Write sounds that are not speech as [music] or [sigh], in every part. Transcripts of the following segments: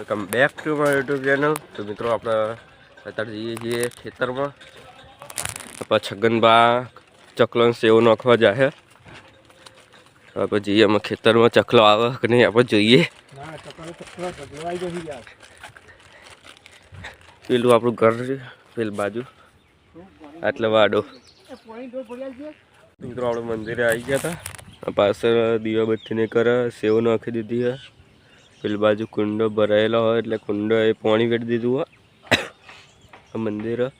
Welcome back to my YouTube channel તો મિત્રો આપણે અત્યારે જઈએ છીએ ખેતરમાં. આપણા છગનબા ચકલો ને સેવ નાખવા જાય આપણે જઈએ અમે ખેતરમાં. ચકલો આવે કે નહીં આપણે જોઈએ. પેલું આપણું ઘર છે પેલી બાજુ. આટલે વાડો. મિત્રો આપણે મંદિરે આવી ગયા હતા. પાછળ દીવાબત્તીને કરે સેવ નાખી દીધી હે. પેલી બાજુ કુંડો ભરાયેલો હોય એટલે કુંડો એ પાણી વેડી દીધું હોય. આ મંદિર.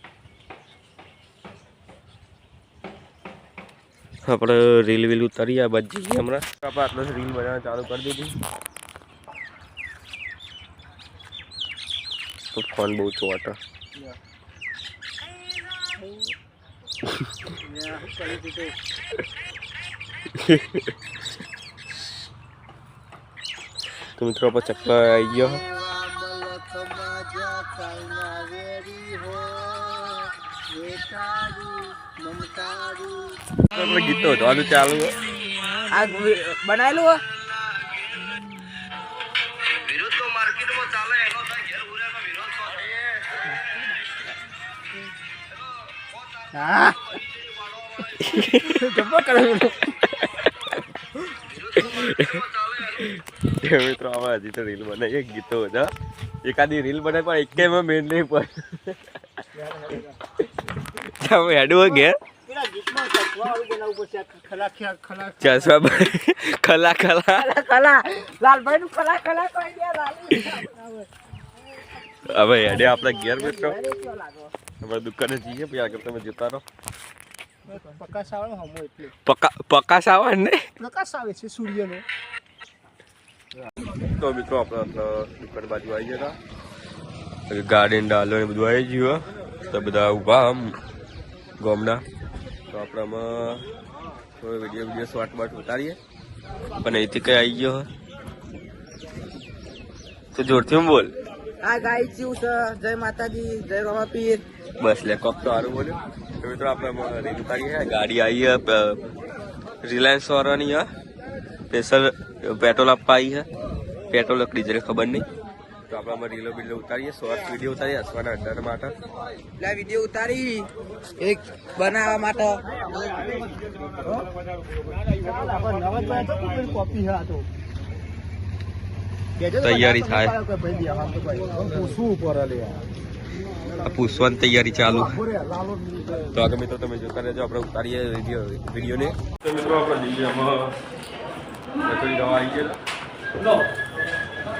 આપણે રીલ વીલ ઉતારી આ બાજુ જઈએ હમણાં. આપણે આટલો રીલ બનાવવાનું ચાલુ કરી દીધી. તો ફોન બહુ ચોટા. [laughs] [laughs] તો મિત્રો આપણે ચક્કર આવી ગયો આપણે ગીતો હતું ચાલુ હે. આ બનાવેલું હો હા જબ્બર કરેલું એ મિત્રો આમાં હજી તો રીલ બનાવીએ ગીતો બધા એકાદી રીલ બનાવી પણ એકેયમાં મેન નહીં પણ ઘેર. ચશ્મા ખલા ખલા. ખલા લાલભાઈ નું ખલા ખલા હવે હેડે આપણા ઘેર મિત્રો. અમારા દુકાને જઈએ પછી આગળ તમે જતા રહો. આવે પકા પકાશ આવે ને? પ્રકાશ આવે છે સૂર્યનો. તો મિત્રો આપણે દુકાન બાજુ આવી ગયા હતા. ગાર્ડન ડાલો ને બધું આવી ગયું. તો બધા ઊભા આમ ગોમના. તો આપણામાં થોડો વીડિયો વીડિયો શોર્ટ બાટ ઉતારીએ. પણ અહીંથી કઈ આવી ગયો. તો જોરથી હું બોલ. આ ગાય ચીવ છે. જય માતાજી જય રવા બસ લે કોક તો સારું બોલ્યો. તો મિત્રો આપણે રીલ ઉતારીએ ગાડી આવી રિલાયન્સ વાળાની સ્પેશિયલ પેટ્રોલ આપવા આવી હે. પેટ્રોલ કે ડીઝલ ખબર નહીં. તો આપણે આમાં રીલો બીલો ઉતારીએ શોર્ટ વીડિયો ઉતારીએ હસવાના અંદર માટે. એટલે વીડિયો ઉતારી એક બનાવવા માટે. કોપી હા તો તૈયારી થાય. પૂછવાની તૈયારી ચાલુ. તો આગળ મિત્રો તમે જોતા રહેજો આપણે ઉતારીએ વીડિયો વિડીયોને તો મિત્રો આપણે દિલ્હીમાં દવા આવી ગયેલા.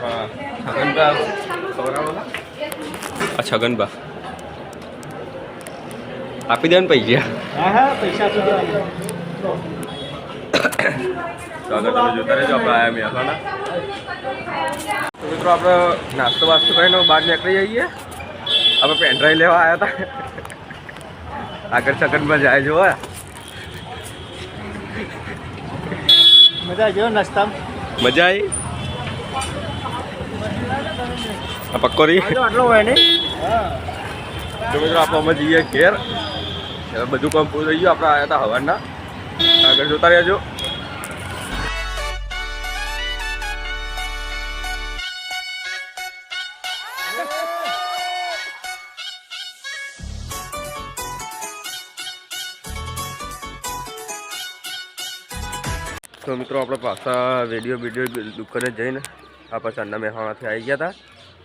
છગનબા ખવડાવો આ છગનબા આપી દે ને પૈસા? હા હા પૈસા. તમે જોતા રહેજો આપણે આયા મહેસાણા મિત્રો આપણે નાસ્તો વાસ્તો કરીને બહાર નીકળી જઈએ. આપણે પેનડ્રાઈવ લેવા આવ્યા હતા. આગળ છગનમાં જાય જોવા મજા આવી ગયો નાસ્તામાં? મજા આવી? આ રહી આટલો હોય ને તો મિત્રો આપણે અમે જઈએ ઘેર. હવે બધું કામ પૂરું થઈ ગયું. આપણે આવ્યા હતા હવાના આગળ જોતા રહેજો. તો મિત્રો આપણે પાછા રેડિયો વીડિયો દુકાને જઈને આ પાછા અન્ના મહેસાણાથી આવી ગયા હતા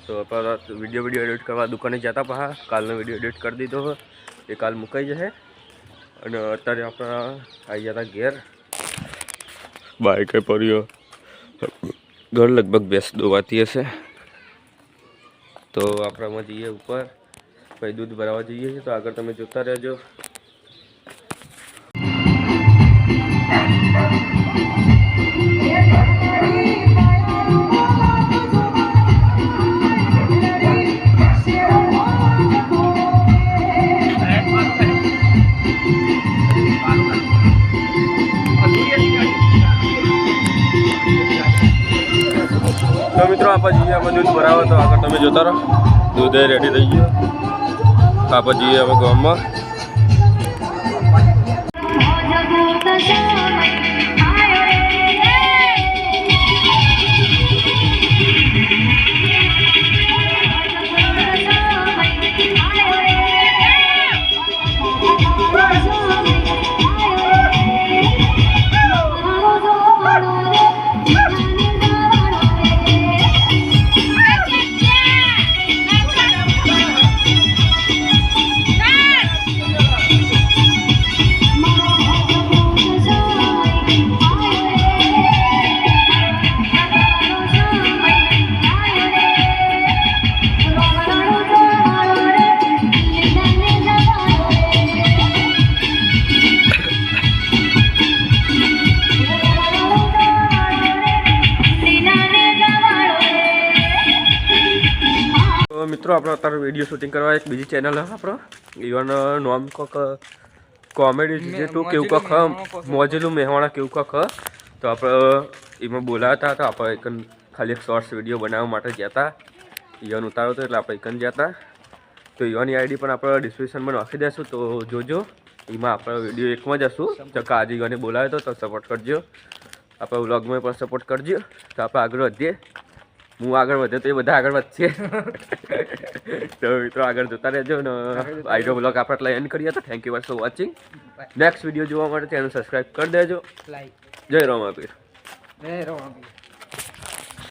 તો આપણે વીડિયો વીડિયો એડિટ કરવા દુકાને જતા પહા. કાલનો વીડિયો એડિટ કરી દીધો એ કાલ મુકાઈ જશે. અને અત્યારે આપણે આવી ગયા હતા ઘેર. બાઈક પડ્યો ઘર લગભગ બેસ દોવાતી હશે. તો આપણે આમાં જઈએ ઉપર. પછી દૂધ ભરાવા જઈએ છીએ. તો આગળ તમે જોતા રહેજો. તો મિત્રો આપણે જઈએ આમાં દૂધ ભરાવો તો આગળ તમે જોતા રહો. દૂધ રેડી થઈ ગયું. આપણે જઈએ હવે ગામમાં મિત્રો આપણે અત્યારે વીડિયો શૂટિંગ કરવા એક બીજી ચેનલ હે આપણો. ઇવન નોમ કોક કોમેડી જે તું કેવું કોક મોજેલું મહેવાણા કેવું કોક તો આપણે એમાં બોલાવતા હતા આપણે એક ખાલી એક શોર્ટ્સ વીડિયો બનાવવા માટે ગયા હતા ઇવન ઉતારો હતો એટલે આપણે એકન ગયા હતા તો ઇવનની આઈડી પણ આપણે ડિસ્ક્રિપ્શનમાં નાખી દઈશું તો જોજો. એમાં આપણે વીડિયો એકમાં જ હશું. તો કાજી ઇવને બોલાવ્યો હતો તો સપોર્ટ કરજો. આપણે વ્લોગમાં પણ સપોર્ટ કરજો. તો આપણે આગળ વધીએ. હું આગળ વધે તો એ બધા આગળ વધશે. [laughs] તો મિત્રો આગળ જોતા રહેજો ને. આઈડો બ્લોગ આપણે એટલે એન્ડ કરીએ તો thank you for watching next video જોવા માટે ચેનલ સબસ્ક્રાઈબ કરી દેજો. લાઈક જય રામાપીર. એ રહો